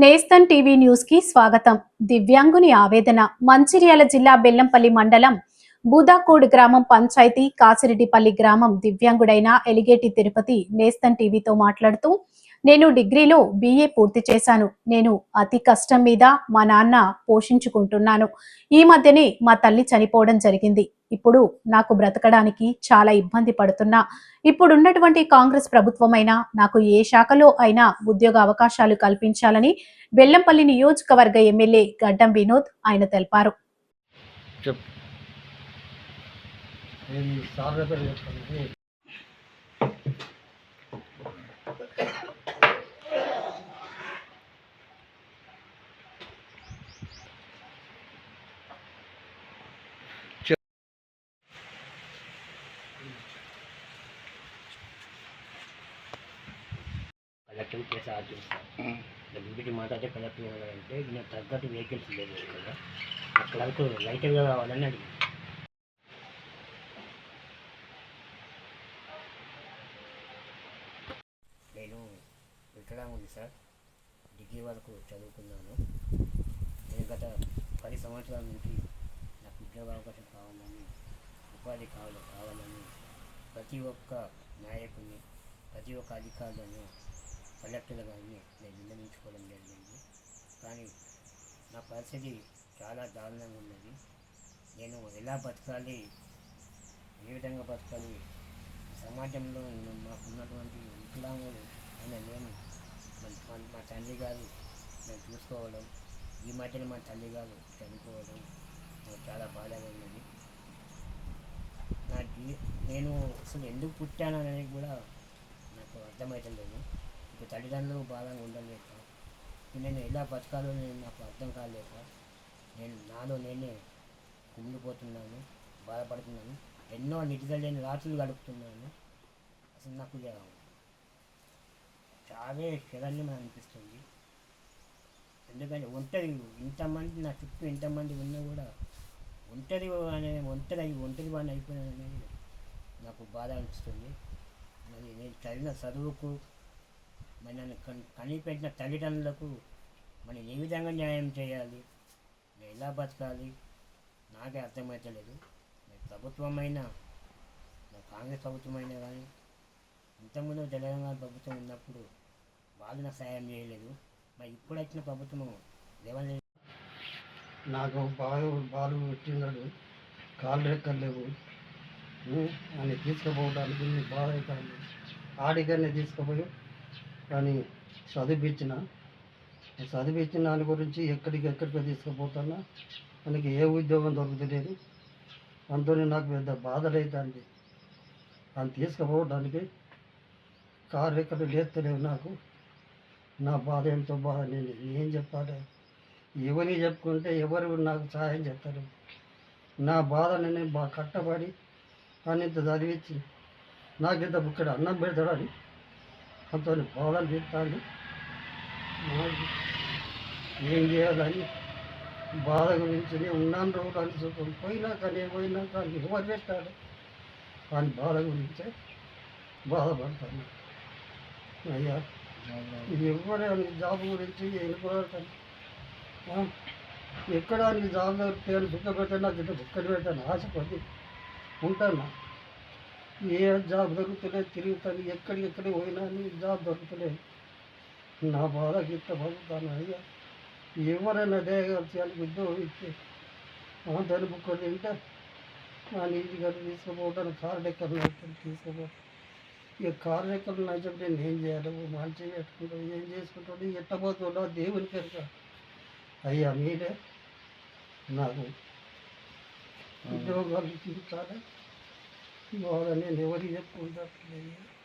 నేస్తన్ TV న్యూస్కి స్వాగతం. దివ్యాంగుని ఆవేదన. మంచిర్యాల జిల్లా బెల్లంపల్లి మండలం బూదాకోడ్ గ్రామం పంచాయతీ కాసిరెడ్డిపల్లి గ్రామం దివ్యాంగుడైన ఎలిగేటి తిరుపతి నేస్తన్ టీవీతో మాట్లాడుతూ నేను డిగ్రీలో బిఏ పూర్తి చేశాను. నేను అతి కష్టం మీద మా నాన్న పోషించుకుంటున్నాను. ఈ మధ్యనే మా తల్లి చనిపోవడం జరిగింది. ఇప్పుడు నాకు బ్రతకడానికి చాలా ఇబ్బంది పడుతున్నా. ఇప్పుడున్నటువంటి కాంగ్రెస్ ప్రభుత్వమైనా నాకు ఏ శాఖలో అయినా ఉద్యోగ అవకాశాలు కల్పించాలని బెల్లంపల్లి నియోజకవర్గ ఎమ్మెల్యే గడ్డం వినోద్ ఆయన తెలిపారు. చెప్ నేను సార్ దగ్గర చెప్తాను కలెక్టర్ చేసి ఆర్డర్ ఇంటికి మాట్లాడితే కలెక్టర్ ఏమన్నారంటే నేను తగ్గట్టు వెహికల్స్ లేదు కదా. అక్కడ వరకు లైట్గా కావాలని అడిగింది నేను వికలాంగుని సార్. డిగ్రీ వరకు చదువుకున్నాను. నేను గత పది సంవత్సరాల నుంచి నాకు ఉద్యోగ అవకాశం కావాలని ఉపాధి కావాలి కావాలని ప్రతి ఒక్క నాయకుని ప్రతి ఒక్క అధికారులను కలెక్టర్ కానీ నేను విన్నవించుకోవడం జరిగింది. కానీ నా పరిస్థితి చాలా దారుణంగా ఉన్నది. నేను ఎలా బతకాలి? ఏ విధంగా బతకాలి? సమాజంలో నేను మాకున్నటువంటి వికలాంగులు అనే నేను మన- మా తండ్రి గారు నేను చూసుకోవడం ఈ మధ్యన మా తల్లి గారు చనిపోవడం నాకు చాలా బాధగా ఉన్నది. నా జీ నేను అసలు ఎందుకు పుట్టాను అనేది కూడా నాకు అర్థమవుతలేదు ఇప్పుడు తల్లిదండ్రులు బాధగా ఉండలేక నేను ఎలా బతకాలో నేను నాకు అర్థం కాలేక నేను నాలో నేనే కుమిలిపోతున్నాను బాధపడుతున్నాను ఎన్నో నిద్రలేని రాత్రులు గడుపుతున్నాను. అసలు నాకు ఇక చావే శరణ్యం అనిపిస్తుంది. ఎందుకంటే ఒంటరి ఇంతమంది నా చుట్టూ ఇంతమంది ఉన్నా కూడా ఒంటరి అనే ఒంటరి అయి ఒంటరి వాడిని అయిపోయిన అనేది నాకు బాధ అనిపిస్తుంది. మరి నేను చదివిన చదువుకు మరి నన్ను కనిపెట్టిన తల్లిదండ్రులకు మనం ఏ విధంగా న్యాయం చేయాలి? నేను ఎలా బతకాలి? నాకే అర్థమవుతలేదు మరి ప్రభుత్వమైనా నా కాంగ్రెస్ ప్రభుత్వం అయినా కానీ ఇంతకుముందు తెలంగాణ ప్రభుత్వం ఉన్నప్పుడు వాళ్ళు నాకు సాయం చేయలేదు. మరి ఇప్పుడు వచ్చిన ప్రభుత్వం లేవలేదు నాకు బాలు బాలు పెట్టినాడు కాళ్ళు రెక్కలు నన్ను అని తీసుకుపోవడానికి బాధ అవుతాను ఆడికనే తీసుకుపోయి కానీ చదివించిన చదివించిన దాని గురించి ఎక్కడికి ఎక్కడికి తీసుకుపోతున్నా మనకి ఏ ఉద్యోగం దొరుకుతలేదు. అందులో నాకు పెద్ద బాధలు దాన్ని తీసుకుపోవడానికి కారు ఎక్కడ లేస్తలేవు నాకు. నా బాధ ఎంతో బాధ నేను ఏం చెప్పాలి? ఎవరిని చెప్పుకుంటే ఎవరు నాకు సహాయం చేస్తారు? నా బాధ నేను బాగా కట్టబడి అని ఇంత చదివించి నాకు ఇంత ఇక్కడ అన్నం పెడతాడని అంత బాధలు తింటాడు ఏం చేయాలని బాధ గురించి నేను ఉన్నాను రోజులు అని చూసుకొని పోయినాక నేను పోయినాక ఎవరు పెట్టాలి కానీ బాధ గురించే బాధపడతాను. అయ్యా ఎవరు జాబ్ గురించి వెళ్ళిపోతాను ఆ, ఎక్కడ నీ జాబ్ దొరికితే దుఃఖ పెట్టాను నాకు ఇంత బుక్కలు పెట్టాను ఆశపడి ఉంటాను. ఏ జాబ్ దొరుకుతలేదు తిరుగుతాను ఎక్కడికి పోయినా జాబ్ దొరుకుతలేదు నా బాధకి గిట్ట పడుతాను అయ్యా. ఎవరైనా దేగలిసి అని ఉద్యోగం ఇచ్చి దాని బుక్కలు తింటే. నా నీటి గారు తీసుకుపోవడానికి కారు డెక్కలు తీసుకుపో. ఇక కారు డెక్కలు నచ్చబడి నేను ఏం చేయాలి? ఓ మంచి పెట్టుకుంటాడు ఏం చేసుకుంటాడు? ఎట్టబోతుండో దేవుని కనుక అయ్యా మీరే నాకు ఉద్యోగాలు ఇప్పించాలి బాగా నేను ఎవరికి చెప్పుకుంటాను